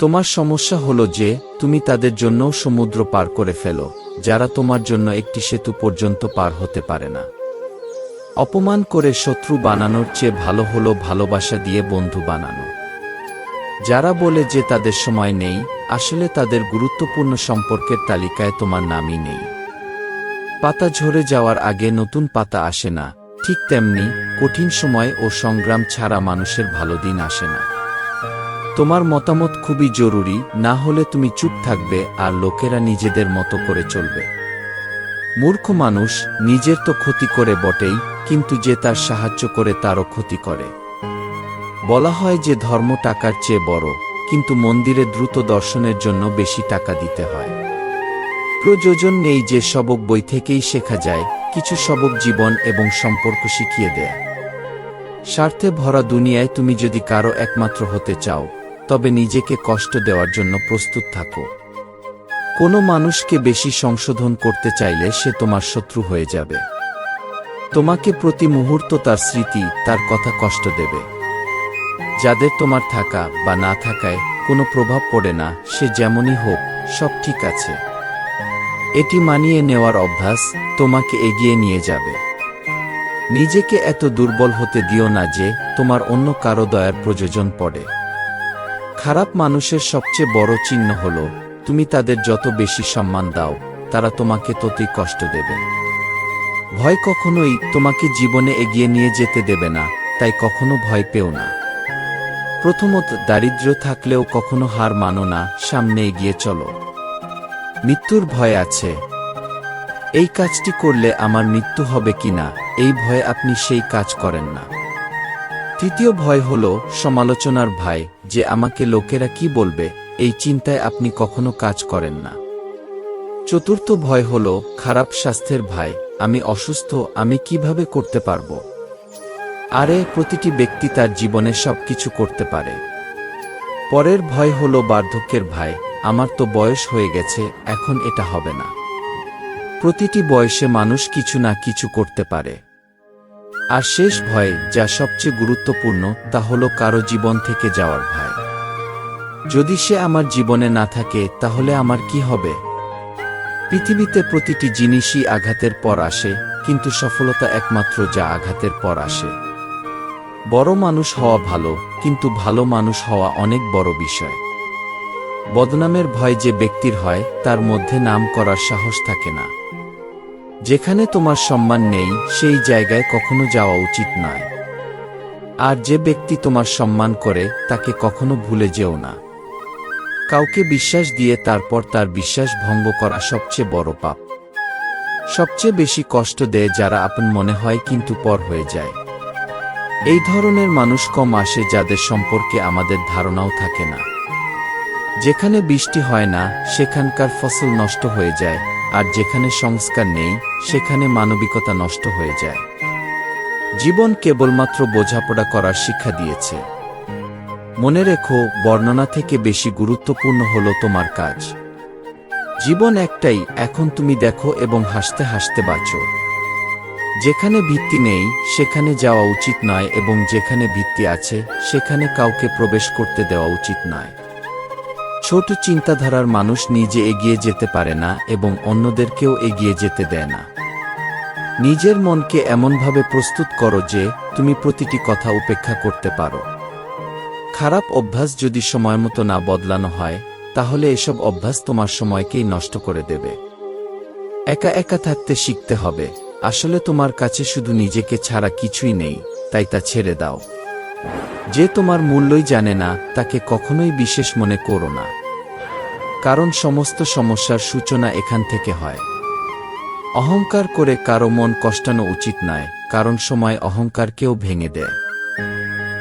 তোমার সমস্যা হলো যে, তুমি তাদের জন্যও সমুদ্র পার করে ফেলো, যারা তোমার জন্য একটি সেতু পর্যন্ত পার হতে পারে না। অপমান করে শত্রু বানানোর চেয়ে ভালো হলো ভালোবাসা দিয়ে বন্ধু বানানো। যারা বলে যে তাদের সময় নেই, আসলে তাদের গুরুত্বপূর্ণ সম্পর্কের তালিকায় তোমার নামই নেই। পাতা ঝরে যাওয়ার আগে নতুন পাতা আসে না, ঠিক তেমনি কঠিন সময় ও সংগ্রাম ছাড়া মানুষের ভালো দিন আসে না। তোমার মতামত খুবই জরুরি, না হলে তুমি চুপ থাকবে আর লোকেরা নিজেদের মতো করে চলবে। মূর্খ মানুষ, নিজের তো ক্ষতি করে বটেই, কিন্তু যে তার সাহায্য করে তারও ক্ষতি করে। বলা হয় যে ধর্ম টাকার চেয়ে বড়, কিন্তু মন্দিরে দ্রুত দর্শনের জন্য বেশি টাকা দিতে হয়। প্রয়োজন নেই যে সবক বই থেকেই শেখা যায়, কিছু সবক জীবন এবং সম্পর্ক শিখিয়ে দেয়। স্বার্থে ভরা দুনিয়ায় তুমি যদি কারও একমাত্র হতে চাও তবে নিজেকে কষ্ট দেওয়ার জন্য প্রস্তুত থাকো। কোনো মানুষকে বেশি সংশোধন করতে চাইলে সে তোমার শত্রু হয়ে যাবে। তোমাকে প্রতি মুহূর্ত তার স্মৃতি, তার কথা কষ্ট দেবে। যাদের তোমার থাকা বা না থাকায় কোনো প্রভাব পড়ে না, সে যেমনই হোক, সব ঠিক আছে। এটি মানিয়ে নেওয়ার অভ্যাস তোমাকে এগিয়ে নিয়ে যাবে। নিজেকে এত দুর্বল হতে দিও না যে তোমার অন্য কারও দয়ার প্রয়োজন পড়ে। খারাপ মানুষের সবচেয়ে বড় চিহ্ন হল, তুমি তাদের যত বেশি সম্মান দাও, তারা তোমাকে ততই কষ্ট দেবে। ভয় কখনোই তোমাকে জীবনে এগিয়ে নিয়ে যেতে দেবে না, তাই কখনো ভয় পেও না। প্রথমত দারিদ্র থাকলেও কখনো হার মানো না, সামনে এগিয়ে চলো। মৃত্যুর ভয় আছে। এই কাজটি করলে আমার মৃত্যু হবে কিনা, এই ভয়ে আপনি সেই কাজ করেন না। তৃতীয় ভয় হল সমালোচনার ভয়, যে আমাকে লোকেরা কি বলবে, এই চিন্তায় আপনি কখনো কাজ করেন না। চতুর্থ ভয় হল খারাপ স্বাস্থ্যের ভয়, আমি অসুস্থ, আমি কীভাবে করতে পারব? আরে, প্রতিটি ব্যক্তি তার জীবনে সবকিছু করতে পারে। পরের ভয় হল বার্ধক্যের ভয়, আমার তো বয়স হয়ে গেছে, এখন এটা হবে না। প্রতিটি বয়সে মানুষ কিছু না কিছু করতে পারে। আর শেষ ভয় যা সবচেয়ে গুরুত্বপূর্ণ, তা হল কারও জীবন থেকে যাওয়ার ভয়। যদি সে আমার জীবনে না থাকে, তাহলে আমার কি হবে? পৃথিবীতে প্রতিটি জিনিসই আঘাতের পর আসে, কিন্তু সফলতা একমাত্র যা আঘাতের পর আসে। বড় মানুষ হওয়া ভালো, কিন্তু ভালো মানুষ হওয়া অনেক বড় বিষয়। বদনামের ভয় যে ব্যক্তির হয়, তার মধ্যে নাম করার সাহস থাকে না। যেখানে তোমার সম্মান নেই, সেই জায়গায় কখনো যাওয়া উচিত নয়। আর যে ব্যক্তি তোমার সম্মান করে, তাকে কখনো ভুলে যেও না। কাউকে বিশ্বাস দিয়ে তারপর তার বিশ্বাস ভঙ্গ করা সবচেয়ে বড় পাপ। সবচেয়ে বেশি কষ্ট দেয় যারা আপন মনে হয় কিন্তু পর হয়ে যায়। এই ধরনের মানুষ কম আসে যাদের সম্পর্কে আমাদের ধারণাও থাকে না। যেখানে বৃষ্টি হয় না, সেখানকার ফসল নষ্ট হয়ে যায় আর যেখানে সংস্কার নেই, সেখানে মানবিকতা নষ্ট হয়ে যায়। জীবন কেবলমাত্র বোঝাপড়া করার শিক্ষা দিয়েছে। মনে রেখো, বর্ণনা থেকে বেশি গুরুত্বপূর্ণ হলো তোমার কাজ। জীবন একটাই, এখন তুমি দেখো এবং হাসতে হাসতে বাঁচো। যেখানে ভিত্তি নেই, সেখানে যাওয়া উচিত নয় এবং যেখানে ভিত্তি আছে, সেখানে কাউকে প্রবেশ করতে দেওয়া উচিত নয়। ছোট চিন্তাধারার মানুষ নিজে এগিয়ে যেতে পারে না এবং অন্যদেরকেও এগিয়ে যেতে দেয় না। নিজের মনকে এমনভাবে প্রস্তুত করো যে, তুমি প্রতিটি কথা উপেক্ষা করতে পারো। খারাপ অভ্যাস যদি সময়মতো না বদলানো হয়, তাহলে এসব অভ্যাস তোমার সময়কেই নষ্ট করে দেবে। একা একা থাকতে শিখতে হবে। আসলে তোমার কাছে শুধু নিজেকে ছাড়া কিছুই নেই, তাই তা ছেড়ে দাও। যে তোমার মূল্যই জানে না, তাকে কখনোই বিশেষ মনে করো না। কারণ সমস্ত সমস্যার সূচনা এখান থেকে হয়। অহংকার করে কারও মন কষ্টানো উচিত নয়, কারণ সময় অহংকারকেও ভেঙে দেয়।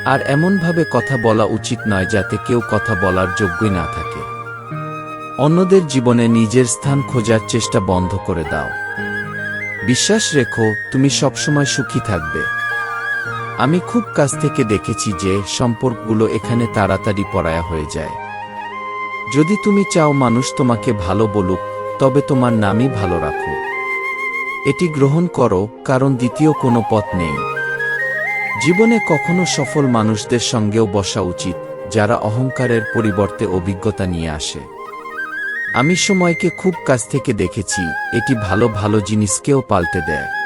আর এমনভাবে কথা বলা উচিত নয় যাতে কেউ কথা বলার যোগ্যই না থাকে। অন্যদের জীবনে নিজের স্থান খোঁজার চেষ্টা বন্ধ করে দাও। বিশ্বাস রেখো, তুমি সবসময় সুখী থাকবে। আমি খুব কাছ থেকে দেখেছি যে সম্পর্কগুলো এখানে তাড়াতাড়ি পরায়া হয়ে যায়। যদি তুমি চাও মানুষ তোমাকে ভালো বলুক, তবে তোমার নামই ভালো রাখো। এটি গ্রহণ করো, কারণ দ্বিতীয় কোনো পথ নেই। জীবনে কখনো সফল মানুষদের সঙ্গেও বসা উচিত, যারা অহংকারের পরিবর্তে অভিজ্ঞতা নিয়ে আসে। আমি সময়কে খুব কাছ থেকে দেখেছি, এটি ভালো ভালো জিনিসকেও পাল্টে দেয়।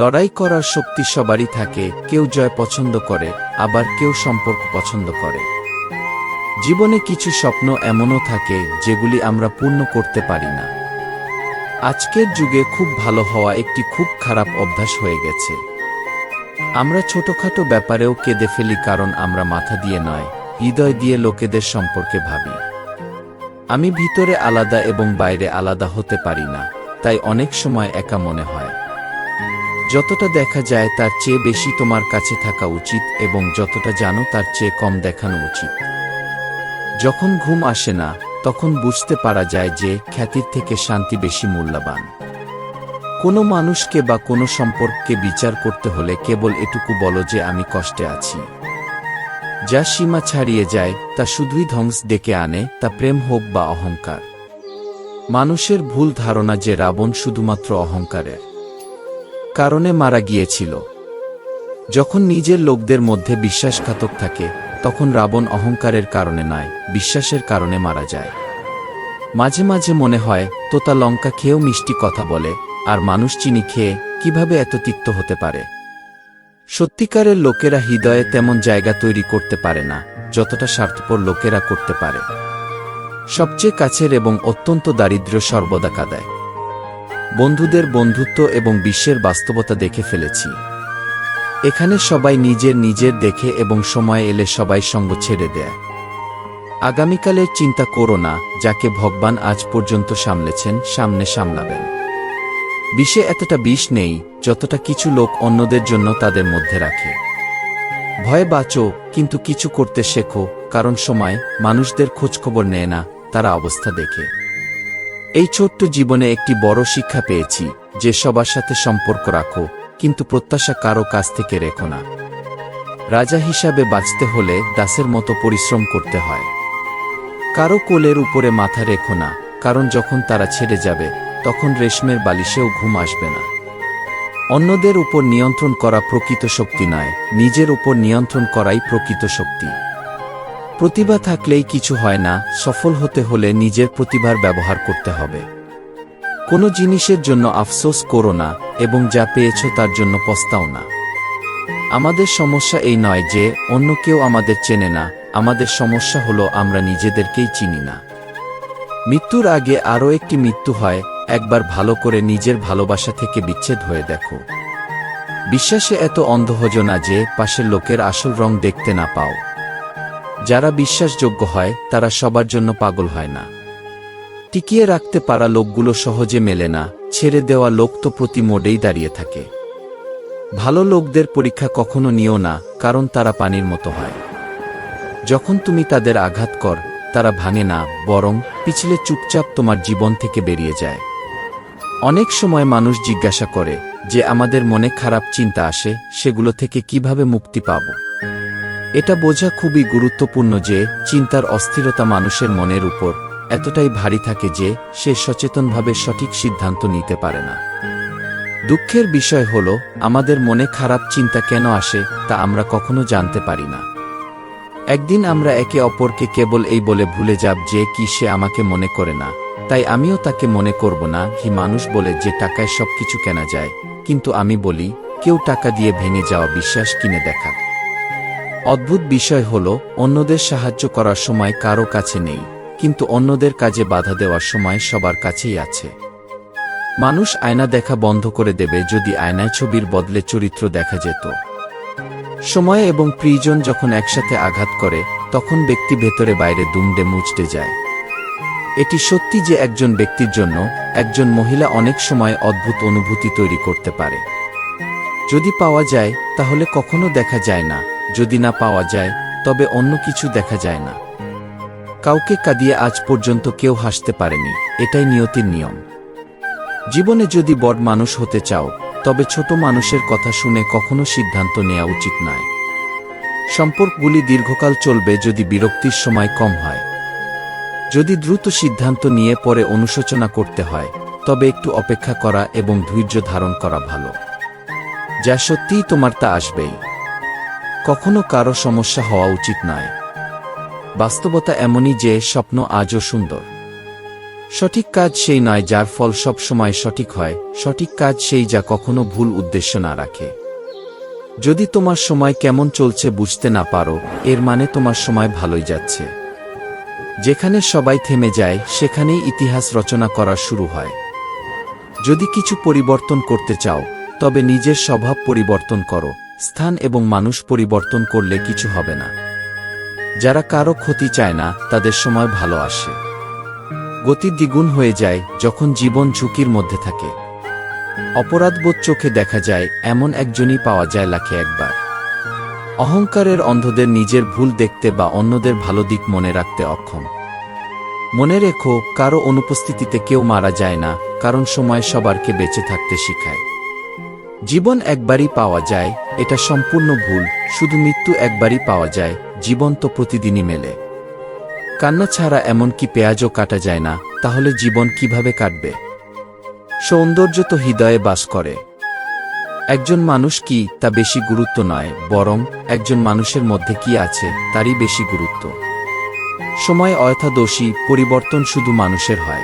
লড়াই করার শক্তি সবারই থাকে, কেউ জয় পছন্দ করে, আবার কেউ সম্পর্ক পছন্দ করে। জীবনে কিছু স্বপ্ন এমনও থাকে, যেগুলি আমরা পূর্ণ করতে পারি না। আজকের যুগে খুব ভালো হওয়া একটি খুব খারাপ অভ্যাস হয়ে গেছে। আমরা ছোটখাটো ব্যাপারেও কেঁদে ফেলি কারণ আমরা মাথা দিয়ে নয়, হৃদয় দিয়ে লোকেদের সম্পর্কে ভাবি। আমি ভিতরে আলাদা এবং বাইরে আলাদা হতে পারি না, তাই অনেক সময় একা মনে হয়। যতটা দেখা যায় তার চেয়ে বেশি তোমার কাছে থাকা উচিত এবং যতটা জানো তার চেয়ে কম দেখানো উচিত। যখন ঘুম আসে না, তখন বুঝতে পারা যায় যে খ্যাতির থেকে শান্তি বেশি মূল্যবান। কোনো মানুষকে বা কোনো সম্পর্ককে বিচার করতে হলে কেবল এটুকু বলো যে আমি কষ্টে আছি। যা সীমা ছাড়িয়ে যায়, তা শুধুই ধ্বংস ডেকে আনে, তা প্রেম হোক বা অহংকার। মানুষের ভুল ধারণা যে রাবণ শুধুমাত্র অহংকারের। কারণে মারা গিয়েছিল। যখন নিজের লোকদের মধ্যে বিশ্বাসঘাতক থাকে, তখন রাবণ অহংকারের কারণে নয়, বিশ্বাসের কারণে মারা যায়। মাঝে মাঝে মনে হয়, তোতা লঙ্কা খেয়েও মিষ্টি কথা বলে, আর মানুষ চিনি খেয়ে কীভাবে এত তিক্ত হতে পারে? সত্যিকারের লোকেরা হৃদয়ে তেমন জায়গা তৈরি করতে পারে না, যতটা স্বার্থপর লোকেরা করতে পারে। সবচেয়ে কাছের এবং অত্যন্ত দারিদ্র্য সর্বদা কাদায়। বন্ধুদের বন্ধুত্ব এবং বিশ্বের বাস্তবতা দেখে ফেলেছি। এখানে সবাই নিজের নিজের দেখে এবং সময় এলে সবাই সঙ্গ ছেড়ে দেয়। আগামীকালের চিন্তা করো না, যাকে ভগবান আজ পর্যন্ত সামলেছেন, সামনে সামলাবেন। বিষে এতটা বিষ নেই, যতটা কিছু লোক অন্যদের জন্য তাদের মধ্যে রাখে। ভয়ে বাঁচো, কিন্তু কিছু করতে শেখো, কারণ সময় মানুষদের খোঁজখবর নেয় না, তারা অবস্থা দেখে। এই ছোট্ট জীবনে একটি বড় শিক্ষা পেয়েছি, যে সবার সাথে সম্পর্ক রাখো, কিন্তু প্রত্যাশা কারও কাছ থেকে রেখো না। রাজা হিসাবে বাঁচতে হলে দাসের মতো পরিশ্রম করতে হয়। কারও কোলের উপরে মাথা রেখো না, কারণ যখন তারা ছেড়ে যাবে, তখন রেশমের বালিশেও ঘুম আসবে না। অন্যদের উপর নিয়ন্ত্রণ করা প্রকৃত শক্তি নয়, নিজের উপর নিয়ন্ত্রণ করাই প্রকৃত শক্তি। প্রতিভা থাকলেই কিছু হয় না, সফল হতে হলে নিজের প্রতিভার ব্যবহার করতে হবে। কোনো জিনিসের জন্য আফসোস করো না, এবং যা পেয়েছ তার জন্য পস্তাও না। আমাদের সমস্যা এই নয় যে, অন্য কেউ আমাদের চেনে না, আমাদের সমস্যা হলো আমরা নিজেদেরকেই চিনি না। মৃত্যুর আগে আরও একটি মৃত্যু হয়, একবার ভালো করে নিজের ভালোবাসা থেকে বিচ্ছেদ হয়ে দেখো। বিশ্বাসে এত অন্ধ হজ না যে, পাশের লোকের আসল রং দেখতে না পাও। যারা বিশ্বাসযোগ্য হয়, তারা সবার জন্য পাগল হয় না। টিকিয়ে রাখতে পারা লোকগুলো সহজে মেলে না, ছেড়ে দেওয়া লোক তো প্রতি মোডেই দাঁড়িয়ে থাকে। ভালো লোকদের পরীক্ষা কখনো নিও না, কারণ তারা পানির মতো হয়। যখন তুমি তাদের আঘাত কর, তারা ভাঙে না, বরং পিছলে চুপচাপ তোমার জীবন থেকে বেরিয়ে যায়। অনেক সময় মানুষ জিজ্ঞাসা করে, যে আমাদের মনে খারাপ চিন্তা আসে, সেগুলো থেকে কীভাবে মুক্তি পাব? এটা বোঝা খুবই গুরুত্বপূর্ণ যে চিন্তার অস্থিরতা মানুষের মনের উপর এতটাই ভারী থাকে যে সে সচেতনভাবে সঠিক সিদ্ধান্ত নিতে পারে না। দুঃখের বিষয় হল, আমাদের মনে খারাপ চিন্তা কেন আসে তা আমরা কখনো জানতে পারি না। একদিন আমরা একে অপরকে কেবল এই বলে ভুলে যাব যে কি সে আমাকে মনে করে না। তাই আমিও তাকে মনে করব না, কি মানুষ বলে যে টাকায় সবকিছু কেনা যায়। কিন্তু আমি বলি, কেউ টাকা দিয়ে ভেঙে যাওয়া বিশ্বাস কিনে দেখা অদ্ভুত বিষয় হল, অন্যদের সাহায্য করার সময় কারও কাছে নেই, কিন্তু অন্যদের কাজে বাধা দেওয়ার সময় সবার কাছেই আছে। মানুষ আয়না দেখা বন্ধ করে দেবে যদি আয়নায় ছবির বদলে চরিত্র দেখা যেত। সময় এবং প্রিয়জন যখন একসাথে আঘাত করে, তখন ব্যক্তি ভেতরে বাইরে দুমড়ে মুচড়ে যায়। এটি সত্যি যে একজন ব্যক্তির জন্য, একজন মহিলা অনেক সময় অদ্ভুত অনুভূতি তৈরি করতে পারে। যদি পাওয়া যায়, তাহলে কখনো দেখা যায় না। যদি না পাওয়া যায়, তবে অন্য কিছু দেখা যায় না। কাউকে কাঁদিয়ে আজ পর্যন্ত কেউ হাসতে পারেনি, এটাই নিয়তির নিয়ম। জীবনে যদি বড় মানুষ হতে চাও, তবে ছোট মানুষের কথা শুনে কখনো সিদ্ধান্ত নেওয়া উচিত নয়। সম্পর্কগুলি দীর্ঘকাল চলবে যদি বিরক্তির সময় কম হয়। যদি দ্রুত সিদ্ধান্ত নিয়ে পরে অনুশোচনা করতে হয়, তবে একটু অপেক্ষা করা এবং ধৈর্য ধারণ করা ভালো। যা সত্যিই তোমার তা আসবেই। কখনো কারও সমস্যা হওয়া উচিত নয়। বাস্তবতা এমনই যে, স্বপ্ন আজও সুন্দর। সঠিক কাজ সেই নয় যার ফল সব সময় সঠিক হয়, সঠিক কাজ সেই যা কখনো ভুল উদ্দেশ্য না রাখে। যদি তোমার সময় কেমন চলছে বুঝতে না পারো, এর মানে তোমার সময় ভালোই যাচ্ছে। যেখানে সবাই থেমে যায়, সেখানেই ইতিহাস রচনা করা শুরু হয়। যদি কিছু পরিবর্তন করতে চাও, তবে নিজের স্বভাব পরিবর্তন করো। স্থান এবং মানুষ পরিবর্তন করলে কিছু হবে না। যারা কারও ক্ষতি চায় না, তাদের সময় ভালো আসে। গতি দ্বিগুণ হয়ে যায় যখন জীবন ঝুঁকির মধ্যে থাকে। অপরাধবোধ চোখে দেখা যায়, এমন একজনই পাওয়া যায় লাখে একবার। অহংকারের অন্ধদের নিজের ভুল দেখতে বা অন্যদের ভালো দিক মনে রাখতে অক্ষম। মনে রেখো, কারও অনুপস্থিতিতে কেউ মারা যায় না, কারণ সময় সবারকে বেঁচে থাকতে শিখায়। জীবন একবারই পাওয়া যায়, এটা সম্পূর্ণ ভুল, শুধু মৃত্যু একবারই পাওয়া যায়, জীবন তো প্রতিদিনই মেলে। কান্না ছাড়া এমনকি পেঁয়াজও কাটা যায় না, তাহলে জীবন কীভাবে কাটবে? সৌন্দর্য তো হৃদয়ে বাস করে। একজন মানুষ কি তা বেশি গুরুত্ব নয়, বরং একজন মানুষের মধ্যে কি আছে, তারই বেশি গুরুত্ব। সময় অয়থাদোষী পরিবর্তন শুধু মানুষের হয়।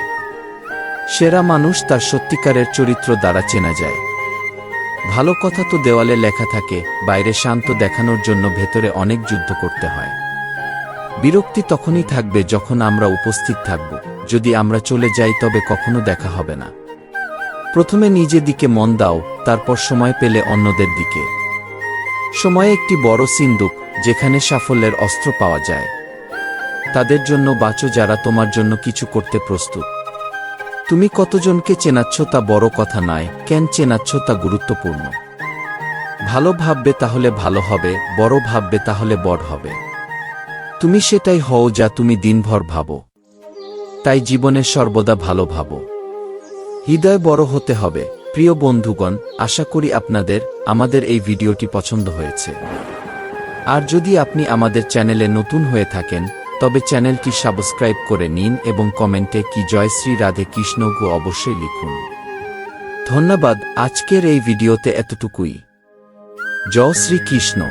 সেরা মানুষ তার সত্যিকারের চরিত্র দ্বারা চেনা যায়। ভালো কথা তো দেওয়ালে লেখা থাকে, বাইরে শান্ত দেখানোর জন্য ভেতরে অনেক যুদ্ধ করতে হয়। বিরক্তি তখনই থাকবে যখন আমরা উপস্থিত থাকব, যদি আমরা চলে যাই তবে কখনো দেখা হবে না। প্রথমে নিজে দিকে মন দাও, তারপর সময় পেলে অন্যদের দিকে। সময় একটি বড় সিন্দুক, যেখানে সাফল্যের অস্ত্র পাওয়া যায়। তাদের জন্য বাঁচো যারা তোমার জন্য কিছু করতে প্রস্তুত। তুমি কতজনকে চেনাচ্ছ তা বড় কথা নয়, কেন চেনাচ্ছ তা গুরুত্বপূর্ণ। ভালো ভাববে তাহলে ভালো হবে, বড় ভাববে তাহলে বড় হবে। তুমি সেটাই হও যা তুমি দিনভর ভাবো। তাই জীবনে সর্বদা ভালো ভাবো। হৃদয় বড় হতে হবে। প্রিয় বন্ধুগণ, আশা করি আপনাদের, আমাদের এই ভিডিওটি পছন্দ হয়েছে। আর যদি আপনি আমাদের চ্যানেলে নতুন হয়ে থাকেন তবে চ্যানেলটি সাবস্ক্রাইব করে নিন এবং কমেন্টে কি জয় শ্রী রাধে কৃষ্ণ গো অবশ্যই লিখুন। ধন্যবাদ, আজকের এই ভিডিওতে এতটুকুই। জয় শ্রী কৃষ্ণ।